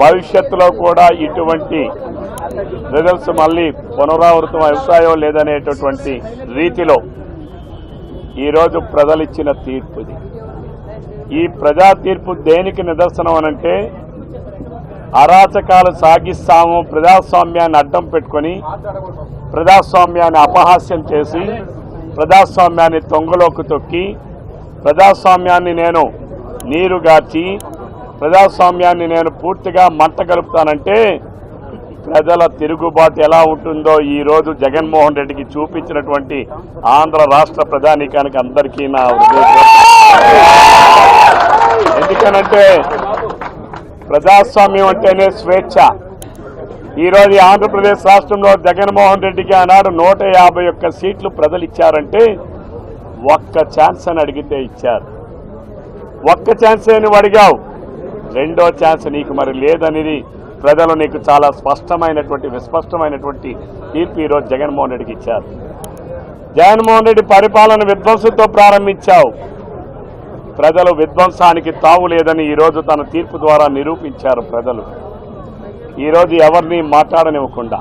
భవిష్యత్తులో కూడా ఇటువంటి రిజల్ట్స్ మళ్ళీ పునరావృతం అవుతాయో లేదనేటటువంటి రీతిలో ఈరోజు ప్రజలిచ్చిన తీర్పుది ఈ ప్రజా తీర్పు దేనికి నిదర్శనం అనంటే అరాచకాలు సాగిస్తాము ప్రజాస్వామ్యాన్ని అడ్డం పెట్టుకొని ప్రజాస్వామ్యాన్ని అపహాస్యం చేసి ప్రజాస్వామ్యాన్ని తొంగలోకి తొక్కి ప్రజాస్వామ్యాన్ని నేను నీరుగార్చి ప్రజాస్వామ్యాన్ని నేను పూర్తిగా మంట కలుపుతానంటే ప్రజల తిరుగుబాటు ఎలా ఉంటుందో ఈరోజు జగన్మోహన్ రెడ్డికి చూపించినటువంటి ఆంధ్ర రాష్ట్ర ప్రధానికానికి అందరికీ నా ఎందుకనంటే ప్రజాస్వామ్యం అంటేనే స్వేచ్ఛ. ఈరోజు ఈ ఆంధ్రప్రదేశ్ రాష్ట్రంలో జగన్మోహన్ రెడ్డికి ఆనాడు నూట యాభై ఒక్క సీట్లు ప్రజలు ఇచ్చారంటే ఒక్క ఛాన్స్ అని అడిగితే ఇచ్చారు. ఒక్క ఛాన్స్ అని అడిగావు? రెండో ఛాన్స్ నీకు మరి లేదనేది ప్రజలు నీకు చాలా స్పష్టమైనటువంటి విస్పష్టమైనటువంటి తీర్పు ఈరోజు జగన్మోహన్ రెడ్డికి ఇచ్చారు. జగన్మోహన్ రెడ్డి పరిపాలన విధ్వంసంతో ప్రారంభించావు. ప్రజలు విధ్వంసానికి తావు లేదని ఈరోజు తన తీర్పు ద్వారా నిరూపించారు ప్రజలు. ఈరోజు ఎవరిని మాట్లాడనివ్వకుండా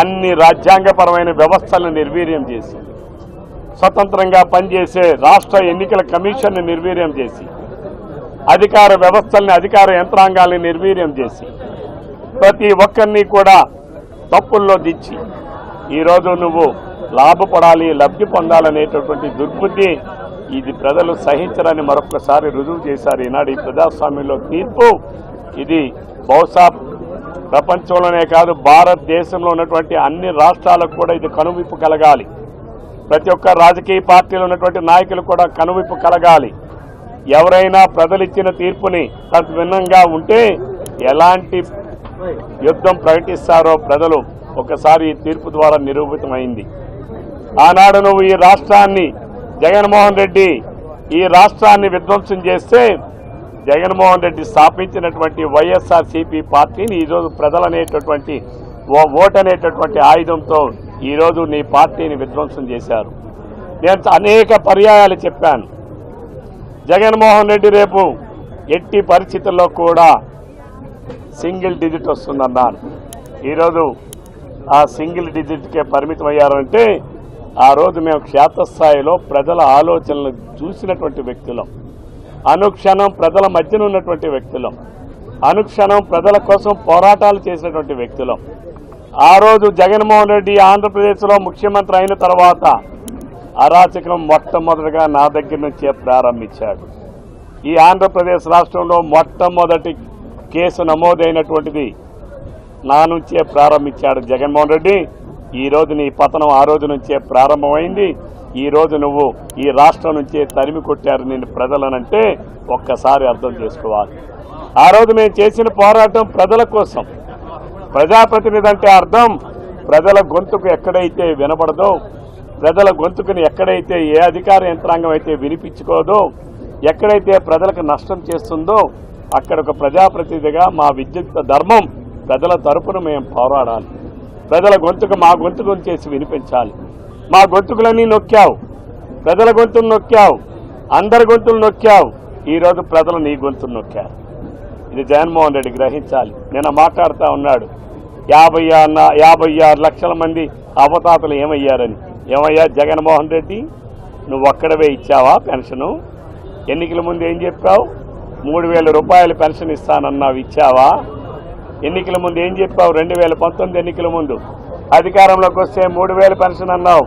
అన్ని రాజ్యాంగపరమైన వ్యవస్థలను నిర్వీర్యం చేసి స్వతంత్రంగా పనిచేసే రాష్ట్ర ఎన్నికల కమిషన్ను నిర్వీర్యం చేసి అధికార వ్యవస్థల్ని అధికార యంత్రాంగాల్ని నిర్వీర్యం చేసి ప్రతి ఒక్కరిని కూడా తప్పుల్లో దించి ఈరోజు నువ్వు లాభపడాలి లబ్ధి పొందాలనేటటువంటి దుర్బుద్ధి ఇది ప్రజలు సహించరని మరొకసారి రుజువు చేశారు ఈనాడు ఈ ప్రజాస్వామ్యంలో తీర్పు. ఇది బహుశా ప్రపంచంలోనే కాదు భారతదేశంలో ఉన్నటువంటి అన్ని రాష్ట్రాలకు కూడా ఇది కనువిప్పు కలగాలి. ప్రతి ఒక్క రాజకీయ పార్టీలో ఉన్నటువంటి నాయకులు కూడా కనువిప్పు కలగాలి. ఎవరైనా ప్రజలిచ్చిన తీర్పుని తనకు భిన్నంగా ఉంటే ఎలాంటి యుద్ధం ప్రకటిస్తారో ప్రజలు ఒకసారి ఈ తీర్పు ద్వారా నిరూపితమైంది. ఆనాడు నువ్వు ఈ రాష్ట్రాన్ని జగన్మోహన్ రెడ్డి ఈ రాష్ట్రాన్ని విధ్వంసం చేస్తే జగన్మోహన్ రెడ్డి స్థాపించినటువంటి వైఎస్ఆర్సీపీ పార్టీని ఈరోజు ప్రజలనేటటువంటి ఓ ఓట్ అనేటటువంటి ఆయుధంతో ఈరోజు నీ పార్టీని విధ్వంసం చేశారు. నేను అనేక పర్యాయాలు చెప్పాను. జగన్మోహన్ రెడ్డి రేపు ఎట్టి పరిస్థితుల్లో కూడా సింగిల్ డిజిట్ వస్తుందన్నారు. ఈరోజు ఆ సింగిల్ డిజిట్కే పరిమితం అయ్యారంటే ఆ రోజు మేము క్షేత్రస్థాయిలో ప్రజల ఆలోచనలు చూసినటువంటి వ్యక్తులం. అనుక్షణం ప్రజల మధ్యన ఉన్నటువంటి వ్యక్తులం. అనుక్షణం ప్రజల కోసం పోరాటాలు చేసినటువంటి వ్యక్తులం. ఆ రోజు జగన్మోహన్ రెడ్డి ఆంధ్రప్రదేశ్లో ముఖ్యమంత్రి అయిన తర్వాత అరాచకం మొట్టమొదటిగా నా దగ్గర నుంచే ప్రారంభించాడు. ఈ ఆంధ్రప్రదేశ్ రాష్ట్రంలో మొట్టమొదటి కేసు నమోదైనటువంటిది నా నుంచే ప్రారంభించాడు జగన్మోహన్ రెడ్డి. ఈ రోజు నీ పతనం ఆ రోజు నుంచే ప్రారంభమైంది. ఈ రోజు నువ్వు ఈ రాష్ట్రం నుంచే తరిమి కొట్టారు నేను ప్రజలనంటే ఒక్కసారి అర్థం చేసుకోవాలి. ఆ రోజు మేము చేసిన పోరాటం ప్రజల కోసం. ప్రజాప్రతినిధి అంటే అర్థం ప్రజల గొంతుకు ఎక్కడైతే వినపడదో ప్రజల గొంతుకుని ఎక్కడైతే ఏ అధికార యంత్రాంగం అయితే వినిపించుకోదో ఎక్కడైతే ప్రజలకు నష్టం చేస్తుందో అక్కడ ఒక ప్రజాప్రతినిధిగా మా విద్యుత్ ధర్మం ప్రజల తరపున మేము పోరాడాలి. ప్రజల గొంతుకు మా గొంతుకుని చేసి వినిపించాలి. మా గొంతుకులన్నీ నొక్కావు. ప్రజల గొంతులు నొక్కావు. అందరి గొంతులు నొక్కావు. ఈరోజు ప్రజలు నీ గొంతులు నొక్కారు. ఇది జగన్మోహన్ రెడ్డి గ్రహించాలి. నిన్న మాట్లాడుతూ ఉన్నాడు. యాభై ఆరు యాభై ఆరు లక్షల మంది అవతాతలు ఏమయ్యారని. ఏమయ్యా జగన్మోహన్ రెడ్డి నువ్వు ఒక్కడవే ఇచ్చావా పెన్షను? ఎన్నికల ముందు ఏం చెప్పావు? మూడు వేల రూపాయలు పెన్షన్ ఇస్తానన్నావు ఇచ్చావా? ఎన్నికల ముందు ఏం చెప్పావు? రెండు వేల పంతొమ్మిది ఎన్నికల ముందు. అధికారంలోకి వస్తే మూడు వేల పెన్షన్ అన్నావు.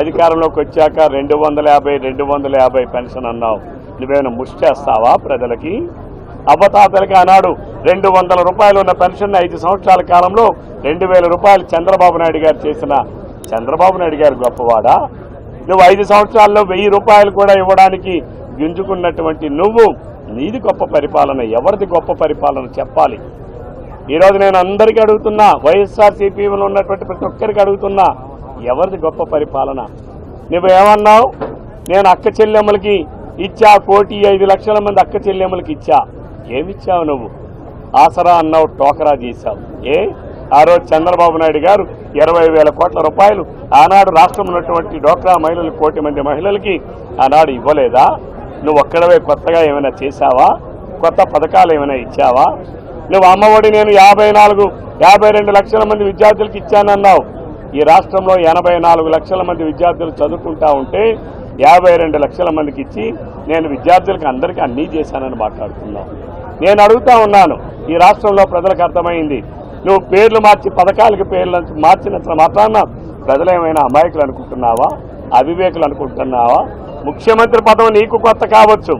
అధికారంలోకి వచ్చాక రెండు వందల యాభై రెండు వందల యాభై పెన్షన్ అన్నావు. నువ్వేమైనా ముష్టి చేస్తావా ప్రజలకి? అవ్వతాతలకి ఆనాడు రెండు వందల రూపాయలు ఉన్న పెన్షన్ ఐదు సంవత్సరాల కాలంలో రెండు వేల రూపాయలు చంద్రబాబు నాయుడు గారు చేసిన చంద్రబాబుని అడిగారు గొప్పవాడా? నువ్వు ఐదు సంవత్సరాల్లో వెయ్యి రూపాయలు కూడా ఇవ్వడానికి గింజుకున్నటువంటి నువ్వు నీది గొప్ప పరిపాలన ఎవరిది గొప్ప పరిపాలన చెప్పాలి. ఈరోజు నేను అందరికీ అడుగుతున్నా వైఎస్ఆర్ సిపిఎంలో ఉన్నటువంటి ప్రతి ఒక్కరికి అడుగుతున్నా ఎవరిది గొప్ప పరిపాలన? నువ్వు ఏమన్నావు నేను అక్క చెల్లెమ్మలకి ఇచ్చా కోటి ఐదు లక్షల మంది అక్క చెల్లెమ్మలకి ఇచ్చా. ఏమిచ్చావు నువ్వు? ఆసరా అన్నావు టోకరా చేశావు. ఏ? ఆ రోజు చంద్రబాబు నాయుడు గారు ఇరవై వేల కోట్ల రూపాయలు ఆనాడు రాష్ట్రంలో ఉన్నటువంటి డోక్రా మహిళలు కోటి మంది మహిళలకి ఆనాడు ఇవ్వలేదా? నువ్వు ఒక్కడవే కొత్తగా ఏమైనా చేశావా? కొత్త పథకాలు ఏమైనా ఇచ్చావా? నువ్వు అమ్మఒడి నేను యాభై నాలుగు యాభై రెండు లక్షల మంది విద్యార్థులకు ఇచ్చానన్నావు. ఈ రాష్ట్రంలో ఎనభై నాలుగు లక్షల మంది విద్యార్థులు చదువుకుంటా ఉంటే యాభై రెండు లక్షల మందికి ఇచ్చి నేను విద్యార్థులకు అందరికీ అన్నీ చేశానని మాట్లాడుతున్నాను నేను అడుగుతా ఉన్నాను ఈ రాష్ట్రంలో ప్రజలకు అర్థమైంది. నువ్వు పేర్లు మార్చి పథకాలకి పేర్లు మార్చినంత మాత్రాన ప్రజలు ఏమైనా అమాయకులు అనుకుంటున్నావా? అవివేకులు అనుకుంటున్నావా? ముఖ్యమంత్రి పదవి నీకు కొత్త కావచ్చు.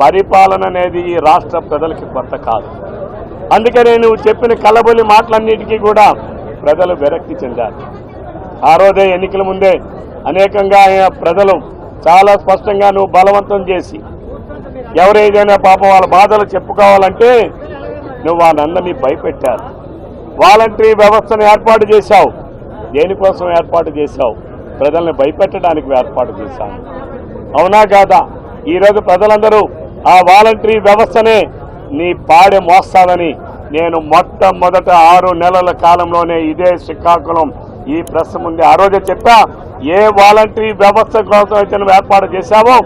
పరిపాలన అనేది ఈ రాష్ట్ర ప్రజలకి కొత్త కాదు. అందుకనే నువ్వు చెప్పిన కలబొలి మాటలన్నిటికీ కూడా ప్రజలు విరక్తి చెందారు. ఆ రోజే ఎన్నికల ముందే అనేకంగా ఆయన ప్రజలు చాలా స్పష్టంగా నువ్వు బలవంతం చేసి ఎవరేదైనా పాపం వాళ్ళ బాధలు చెప్పుకోవాలంటే నువ్వు వాళ్ళందరినీ భయపెట్టారు. వాలంటరీ వ్యవస్థను ఏర్పాటు చేశావు. దేనికోసం ఏర్పాటు చేశావు? ప్రజల్ని భయపెట్టడానికి ఏర్పాటు చేశావు. అవునా కాదా? ఈరోజు ప్రజలందరూ ఆ వాలంటరీ వ్యవస్థనే నీ పాడె మోస్తాదని నేను మొట్టమొదట ఆరు నెలల కాలంలోనే ఇదే శ్రీకాకుళం ఈ ప్రశ్న ముందే ఆ రోజే చెప్పా ఏ వాలంటరీ వ్యవస్థ కోసం అయితే నువ్వు ఏర్పాటు చేశావో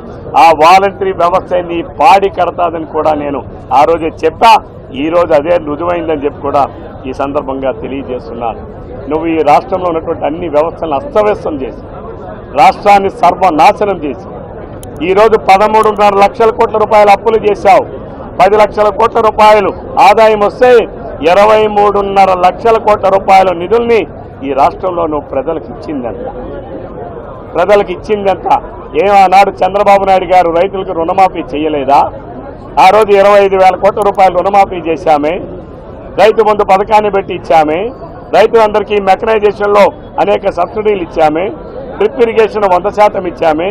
ఆ వాలంటరీ వ్యవస్థ నీ పాడి కడతాదని కూడా నేను ఆ రోజే చెప్పా. ఈ రోజు అదే రుజువైందని చెప్పి కూడా ఈ సందర్భంగా తెలియజేస్తున్నాను నువ్వు ఈ రాష్ట్రంలో ఉన్నటువంటి అన్ని వ్యవస్థలను అస్తవ్యస్తం చేసి రాష్ట్రాన్ని సర్వనాశనం చేసి ఈరోజు పదమూడున్నర లక్షల కోట్ల రూపాయలు అప్పులు చేశావు. పది లక్షల కోట్ల రూపాయలు ఆదాయం వస్తే ఇరవై మూడున్నర లక్షల కోట్ల రూపాయల నిధుల్ని ఈ రాష్ట్రంలో నువ్వు ప్రజలకు ఇచ్చిందంట. ప్రజలకు ఇచ్చిందంట. ఏమన్నాడు చంద్రబాబు నాయుడు గారు రైతులకు రుణమాఫీ చేయలేదా? ఆ రోజు ఇరవై ఐదు వేల కోట్ల రూపాయలు రుణమాఫీ చేశామే. రైతు బంధు పథకాన్ని పెట్టి ఇచ్చామే. రైతులందరికీ మెకనైజేషన్లో అనేక సబ్సిడీలు ఇచ్చామే. డ్రిప్ ఇరిగేషన్ వంద శాతం ఇచ్చామే.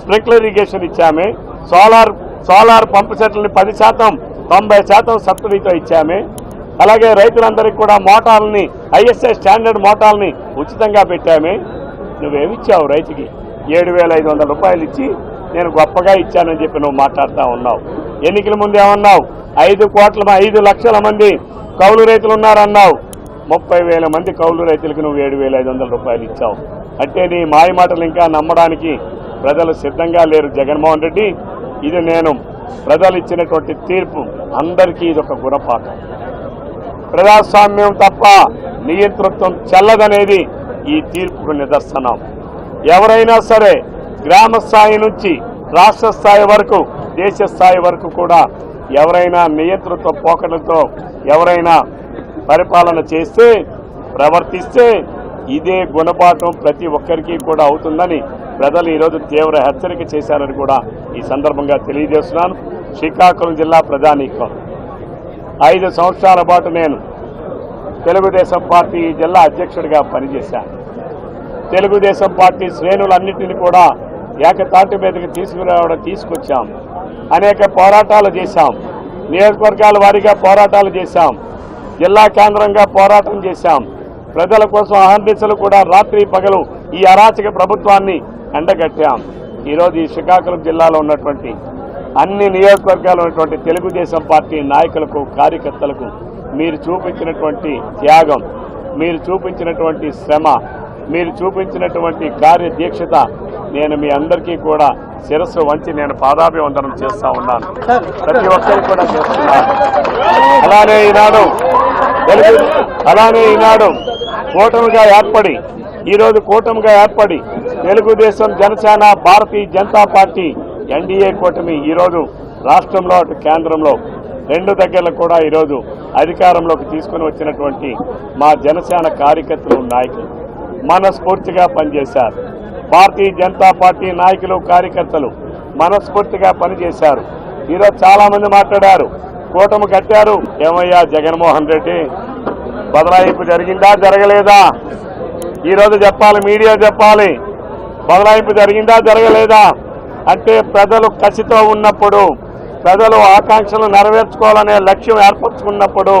స్ప్రింక్లర్ ఇరిగేషన్ ఇచ్చామే. సోలార్ సోలార్ పంపు సెట్లని పది శాతం తొంభై శాతం సబ్సిడీతో ఇచ్చామే. అలాగే రైతులందరికీ కూడా మోటార్లని ఐఎస్ఐ స్టాండర్డ్ మోటార్ని ఉచితంగా పెట్టామే. నువ్వేమిచ్చావు రైతుకి? ఏడు వేల ఐదు వందల రూపాయలు ఇచ్చి నేను గొప్పగా ఇచ్చానని చెప్పి నువ్వు మాట్లాడుతూ ఉన్నావు. ఎన్నికల ముందు ఏమన్నావు? ఐదు కోట్ల ఐదు లక్షల మంది కౌలు రైతులు ఉన్నారన్నావు. ముప్పై వేల మంది కౌలు రైతులకు నువ్వు ఏడు వేల ఐదు వందల రూపాయలు ఇచ్చావు. అంటే నీ మాయ మాటలు ఇంకా నమ్మడానికి ప్రజలు సిద్ధంగా లేరు జగన్మోహన్ రెడ్డి. ఇది నేను ప్రజలు ఇచ్చినటువంటి తీర్పు. అందరికీ ఇది ఒక గుణపాఠం. ప్రజాస్వామ్యం తప్ప నియంతృత్వం చల్లదనేది ఈ తీర్పుకు నిదర్శనం. ఎవరైనా సరే గ్రామ స్థాయి నుంచి రాష్ట్ర స్థాయి వరకు దేశ స్థాయి వరకు కూడా ఎవరైనా నియంతృత్వ పోకడలతో ఎవరైనా పరిపాలన చేస్తే ప్రవర్తిస్తే ఇదే గుణపాఠం ప్రతి ఒక్కరికి కూడా అవుతుందని ప్రజలు ఈరోజు తీవ్ర హెచ్చరిక చేశారని కూడా ఈ సందర్భంగా తెలియజేస్తున్నాను. శ్రీకాకుళం జిల్లా ప్రధానికం ఐదు సంవత్సరాల పాటు నేను తెలుగుదేశం పార్టీ జిల్లా అధ్యక్షుడిగా పనిచేశాను. తెలుగుదేశం పార్టీ శ్రేణులన్నింటినీ కూడా ఏకతాటి మీదకి తీసుకురావడం తీసుకొచ్చాం. అనేక పోరాటాలు చేశాం. నియోజకవర్గాల వారీగా పోరాటాలు చేశాం. జిల్లా కేంద్రంగా పోరాటం చేశాం. ప్రజల కోసం అహర్నిశలు కూడా రాత్రి పగలు ఈ అరాచక ప్రభుత్వాన్ని ఎండగట్టాం. ఈరోజు ఈ శ్రీకాకుళం జిల్లాలో ఉన్నటువంటి అన్ని నియోజకవర్గాలు ఉన్నటువంటి తెలుగుదేశం పార్టీ నాయకులకు కార్యకర్తలకు మీరు చూపించినటువంటి త్యాగం మీరు చూపించినటువంటి శ్రమ మీరు చూపించినటువంటి కార్యదీక్షత నేను మీ అందరికీ కూడా శిరస్సు వంచి నేను పాదాభివందనం చేస్తా ఉన్నాను. ప్రతి ఒక్కరు కూడా చేస్తున్నాను అలానే ఈనాడు తెలుగు అలానే ఈనాడు కూటమిగా ఏర్పడి ఈరోజు కూటమిగా ఏర్పడి తెలుగుదేశం జనసేన భారతీయ జనతా పార్టీ ఎన్డీఏ కూటమి ఈరోజు రాష్ట్రంలో అటు కేంద్రంలో రెండు దగ్గరలో కూడా ఈరోజు అధికారంలోకి తీసుకుని వచ్చినటువంటి మా జనసేన కార్యకర్తలు నాయకులు. మనస్ఫూర్తిగా పనిచేశారు. భారతీయ జనతా పార్టీ నాయకులు కార్యకర్తలు మనస్ఫూర్తిగా పనిచేశారు. ఈరోజు చాలామంది మాట్లాడారు. కూటమి కట్టారు. ఏమయ్యా జగన్మోహన్ రెడ్డి? బదలాయింపు జరిగిందా జరగలేదా? ఈరోజు చెప్పాలి మీడియా చెప్పాలి. బదలాయింపు జరిగిందా జరగలేదా? అంటే ప్రజలు కసితో ఉన్నప్పుడు ప్రజలు ఆకాంక్షలు నెరవేర్చుకోవాలనే లక్ష్యం ఏర్పరచుకున్నప్పుడు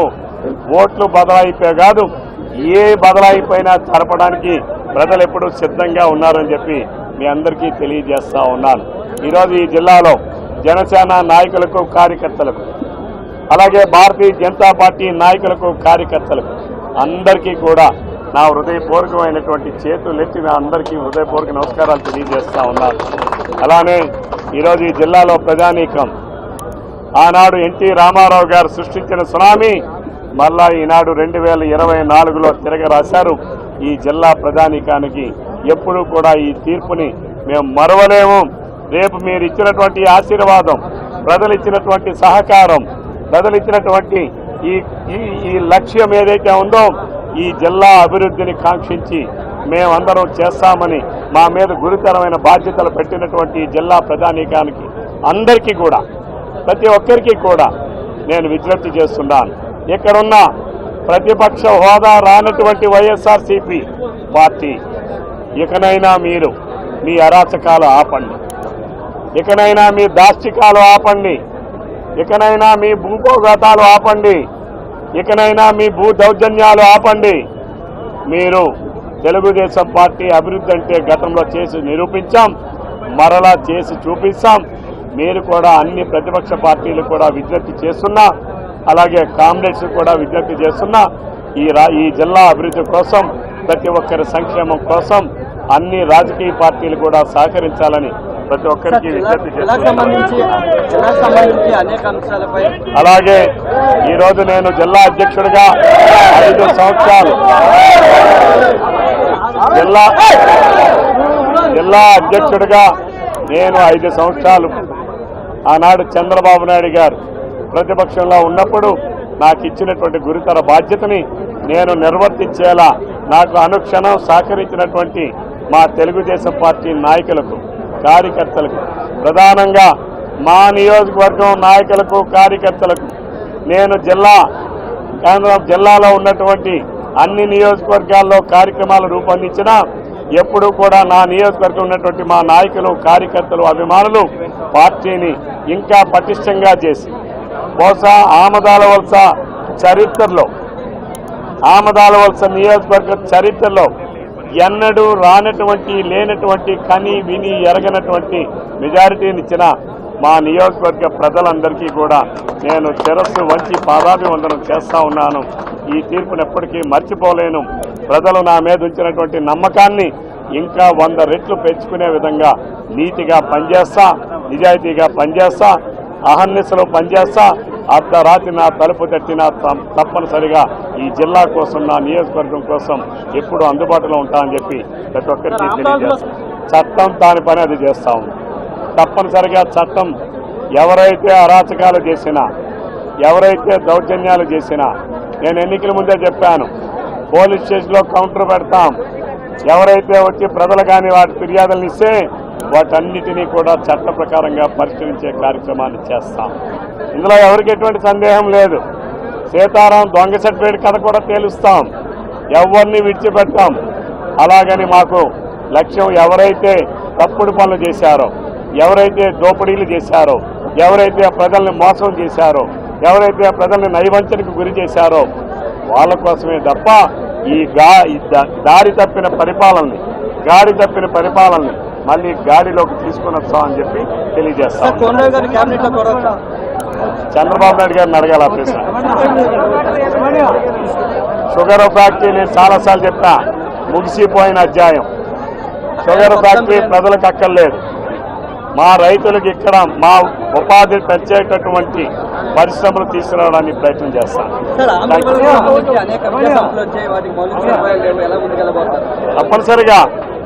ఓట్లు బదలాయిపే కాదు ఏ బదలాయిపోయినా జరపడానికి ప్రజలు ఎప్పుడు సిద్ధంగా ఉన్నారని చెప్పి మీ అందరికీ తెలియజేస్తా ఉన్నాను. ఈరోజు ఈ జిల్లాలో జనసేన నాయకులకు కార్యకర్తలకు అలాగే భారతీయ జనతా పార్టీ నాయకులకు కార్యకర్తలకు అందరికీ కూడా నా హృదయపూర్వకమైనటువంటి చేతులెత్తి నా అందరికీ హృదయపూర్వక నమస్కారాలు తెలియజేస్తా ఉన్నాను. అలానే ఈరోజు ఈ జిల్లాలో ప్రజానీకం. ఆనాడు ఎన్టీ రామారావు గారు సృష్టించిన సునామీ మళ్ళా ఈనాడు రెండు వేల ఇరవై నాలుగులో తిరగరాశారు. ఈ జిల్లా ప్రధానికానికి ఎప్పుడూ కూడా ఈ తీర్పుని మేము మరవలేము. రేపు మీరు ఇచ్చినటువంటి ఆశీర్వాదం ప్రజలు ఇచ్చినటువంటి సహకారం ప్రజలు ఇచ్చినటువంటి ఈ ఈ ఈ లక్ష్యం ఏదైతే ఉందో ఈ జిల్లా అభివృద్ధిని కాంక్షించి మేమందరం చేస్తామని మా మీద గురుతరమైన బాధ్యతలు పెట్టినటువంటి జిల్లా ప్రధానికానికి అందరికీ కూడా ప్రతి ఒక్కరికి కూడా నేను విజ్ఞప్తి చేస్తున్నాను. ఇక్కడున్న ప్రతిపక్ష హోదా రానటువంటి వైఎస్ఆర్సీపీ పార్టీ. ఇకనైనా మీరు మీ అరాచకాలు ఆపండి. ఇకనైనా మీ దాష్టికాలు ఆపండి. ఇకనైనా మీ భూపోగతాలు ఆపండి. ఇకనైనా మీ భూ దౌర్జన్యాలు ఆపండి. మీరు తెలుగుదేశం పార్టీ అభివృద్ధి అంటే గతంలో చేసి నిరూపించాం మరలా చేసి చూపిస్తాం. మీరు కూడా అన్ని ప్రతిపక్ష పార్టీలు కూడా విజ్ఞప్తి చేస్తున్నా అలాగే కామ్రేడ్స్ కూడా విజ్ఞప్తి చేస్తున్నా ఈ రా ఈ జిల్లా అభివృద్ధి కోసం ప్రతి ఒక్కరి సంక్షేమం కోసం అన్ని రాజకీయ పార్టీలు కూడా సహకరించాలని ప్రతి ఒక్కరికి విజ్ఞప్తి జిల్లాకు చేస్తున్నా. సంబంధించి జిల్లాకు సంబంధించి అనేక అంశాలపై అలాగే ఈరోజు నేను జిల్లా అధ్యక్షుడిగా ఐదు సంవత్సరాలు జిల్లా జిల్లా అధ్యక్షుడిగా నేను ఐదు సంవత్సరాలు ఆనాడు చంద్రబాబు నాయుడు గారు ప్రతిపక్షంలో ఉన్నప్పుడు నాకు ఇచ్చినటువంటి గురుతర బాధ్యతని నేను నిర్వర్తించేలా నాకు అనుక్షణం సహకరించినటువంటి మా తెలుగుదేశం పార్టీ నాయకులకు కార్యకర్తలకు ప్రధానంగా మా నియోజకవర్గం నాయకులకు కార్యకర్తలకు నేను జిల్లా కేంద్రం జిల్లాలో ఉన్నటువంటి అన్ని నియోజకవర్గాల్లో కార్యక్రమాలు రూపొందించిన ఎప్పుడూ కూడా నా నియోజకవర్గం ఉన్నటువంటి మా నాయకులు కార్యకర్తలు అభిమానులు పార్టీని ఇంకా పటిష్టంగా చేసి బహుశా ఆమదాల వలస చరిత్రలో ఆమదాల వలస నియోజకవర్గ చరిత్రలో ఎన్నడూ రానటువంటి లేనటువంటి కని విని ఎరగనటువంటి మెజారిటీనిచ్చిన మా నియోజకవర్గ ప్రజలందరికీ కూడా నేను శిరస్సు వంచి పాదాభివందనం చేస్తా ఉన్నాను. ఈ తీర్పును ఎప్పటికీ మర్చిపోలేను. ప్రజలు నా మీద ఉంచినటువంటి నమ్మకాన్ని ఇంకా వంద రెట్లు పెంచుకునే విధంగా నీతిగా పనిచేస్తా నిజాయితీగా పనిచేస్తా అహర్నిశలో పనిచేస్తా అర్ధరాత్రి నా తలుపు తట్టినా తప్పనిసరిగా ఈ జిల్లా కోసం నా నియోజకవర్గం కోసం ఎప్పుడు అందుబాటులో ఉంటామని చెప్పి ప్రతి ఒక్కరికి తెలియజేస్తాం. చట్టం దాని పని అది చేస్తా ఉంది. తప్పనిసరిగా చట్టం ఎవరైతే అరాచకాలు చేసినా ఎవరైతే దౌర్జన్యాలు చేసినా నేను ఎన్నికల ముందే చెప్పాను పోలీస్ స్టేషన్లో కౌంటర్ పెడతాం. ఎవరైతే వచ్చి ప్రజలు కానీ వాటి ఫిర్యాదులను ఇస్తే వాటన్నిటినీ కూడా చట్ట ప్రకారంగా పరిశీలించే కార్యక్రమాన్ని చేస్తాం. ఇందులో ఎవరికి ఎటువంటి సందేహం లేదు. సీతారాం దొంగ సర్టిఫికేట్ కథ కూడా తేలుస్తాం. ఎవరిని విడిచిపెట్టాం. అలాగని మాకు లక్ష్యం ఎవరైతే తప్పుడు పనులు చేశారో ఎవరైతే దోపిడీలు చేశారో ఎవరైతే ప్రజల్ని మోసం చేశారో ఎవరైతే ప్రజల్ని నైవంచనకు గురి చేశారో వాళ్ళ కోసమే తప్ప ఈ గా దా- దారి తప్పిన పరిపాలనని గాడి తప్పిన పరిపాలనని మళ్ళీ గాడిలోకి తీసుకుని వస్తామని చెప్పి తెలియజేస్తాం. చంద్రబాబు నాయుడు గారిని అడగాల ప్రశ్న షుగర్ ఫ్యాక్టరీ నేను చాలాసార్లు చెప్పా ముగిసిపోయిన అధ్యాయం. షుగర్ ఫ్యాక్టరీ ప్రజలకు అక్కర్లేదు. మా రైతులకు ఇక్కడ మా ఉపాధి పెంచేటటువంటి పరిశ్రమలు తీసుకురావడానికి ప్రయత్నం చేస్తాను తప్పనిసరిగా